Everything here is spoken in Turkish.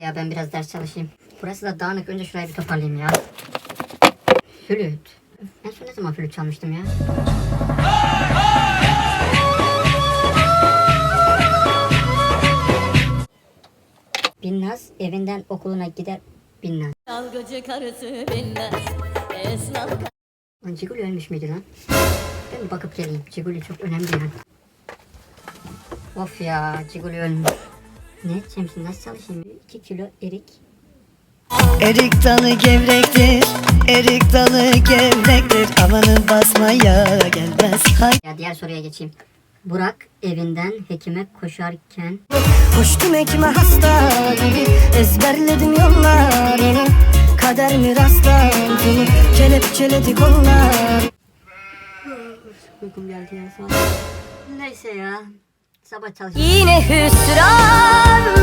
Ya ben biraz ders çalışayım. Burası da dağınık. Önce şurayı bir toparlayayım ya. Flüt. En son ne zaman flüt çalmıştım ya? Binnaz evinden okuluna gider. Binnaz. Dalgıcı karısı Esnaf Lan Ciguli ölmüş müydü lan? Ben bir bakıp geleyim. Ciguli çok önemli yani. Of ya Ciguli ölmüş. Ne şimdi nasıl çalışayım? 2 kilo erik. Erik dalı gevrektir, erik dalı gevrektir Amanın basmaya gelmez hay Ya diğer soruya geçeyim. Burak evinden hekime koşarken Koştum ekime hasta gibi Ezberledim yollarını Kader mi rastlantını Kelepçeledi kollar uykum geldi ya. Neyse ya. Sabah çalışayım. Yine hüsran